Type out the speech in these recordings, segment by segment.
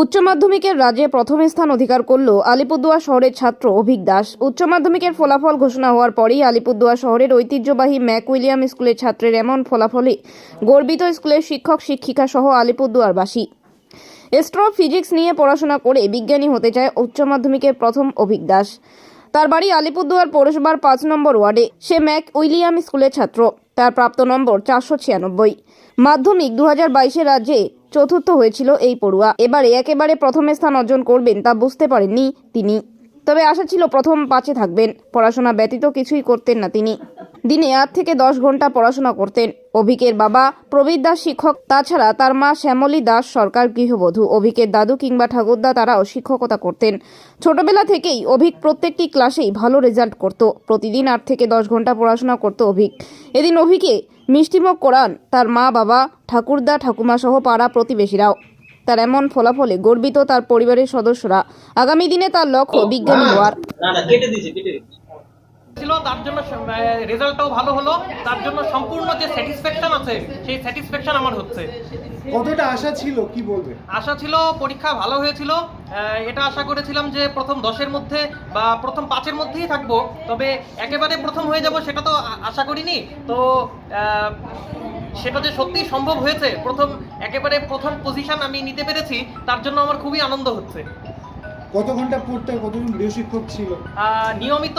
উচ্চ মাধ্যমিকের রাজ্যে প্রথম স্থান অধিকার করল আলিপুরদুয়ার শহরের ছাত্র অভিক দাস। উচ্চ মাধ্যমিকের ফলাফল ঘোষণা হওয়ার পরেই আলিপুরদুয়ার শহরের ঐতিহ্যবাহী ম্যাক উইলিয়াম স্কুলের ছাত্রের এমন ফলাফলে গর্বিত স্কুলের শিক্ষক, শিক্ষিকা সহ আলিপুরদুয়ারবাসী। এস্ট্রো ফিজিক্স নিয়ে পড়াশোনা করে বিজ্ঞানী হতে চায় উচ্চ মাধ্যমিকের প্রথম অভিক দাস। তার বাড়ি আলিপুরদুয়ার পৌরসভার পাঁচ নম্বর ওয়ার্ডে। সে ম্যাক উইলিয়াম স্কুলের ছাত্র। তার প্রাপ্ত নম্বর চারশো ছিয়ানব্বই। মাধ্যমিক দু হাজার বাইশে রাজ্যে চতুর্থ হয়েছিল এই পড়ুয়া। এবারে একেবারে প্রথমে স্থান অর্জন করবেন তা বুঝতে পারেননি তিনি। তবে আশা ছিল প্রথম পাঁচে থাকবেন। পড়াশোনা ব্যতীত কিছুই করতেন না তিনি। দিনে আট থেকে দশ ঘণ্টা পড়াশোনা করতেন। অভিকের বাবা প্রবীর দাস শিক্ষক, তাছাড়া তার মা শ্যামলী দাস সরকার গৃহবধূ। অভিকের দাদু কিংবা ঠাকুরদা তারাও শিক্ষকতা করতেন। ছোটবেলা থেকেই অভিক প্রত্যেকটি ক্লাসেই ভালো রেজাল্ট করত। প্রতিদিন আট থেকে দশ ঘণ্টা পড়াশোনা করত অভিক। এদিন অভিকে মিষ্টিমুখ করান তার মা বাবা, ঠাকুরদা, ঠাকুমা সহ পাড়া প্রতিবেশীরাও। তার এমন ফলাফলে গর্বিত তার পরিবারের সদস্যরা। আগামী দিনে তার লক্ষ্য বিজ্ঞানী হওয়ার। ছিল তার জন্য রেজাল্টটাও ভালো হলো। তার জন্য সম্পূর্ণ যে স্যাটিসফ্যাকশন আছে সেই স্যাটিসফ্যাকশন আমার হচ্ছে। কতটা আশা ছিল কি বলবে? আশা ছিল পরীক্ষা ভালো হয়েছিল। এটা আশা করেছিলাম যে প্রথম দশের মধ্যে বা প্রথম পাঁচের মধ্যেই থাকব। তবে একেবারে প্রথম হয়ে যাব সেটা তো আশা করিনি। তো সেটা যে সত্যি সম্ভব হয়েছে প্রথম একেবারে প্রথম পজিশন আমি নিতে পেরেছি তার জন্য আমার খুবই আনন্দ হচ্ছে। কত ঘণ্টা পড়তে কতজন গৃহশিক্ষক ছিল? নিয়মিত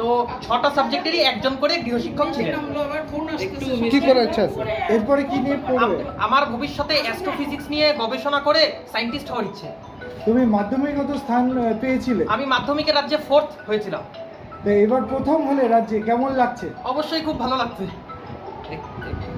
তো ছটা সাবজেক্টেরই একজন করে গৃহশিক্ষক ছিলেন। কি করার ইচ্ছা আছে? এরপরে কি নিয়ে পড়বে? আমার ভবিষ্যতে অ্যাস্ট্রোফিজিক্স নিয়ে গবেষণা করে সায়েন্টিস্ট হওয়ার ইচ্ছে। তুমি মাধ্যমিকগত স্থান পেয়েছিলে? আমি মাধ্যমিকের রাজ্যে ফোর্থ হয়েছিলাম। তো এবার প্রথম হলে রাজ্যে কেমন লাগছে? অবশ্যই খুব ভালো লাগছে। ঠিক আছে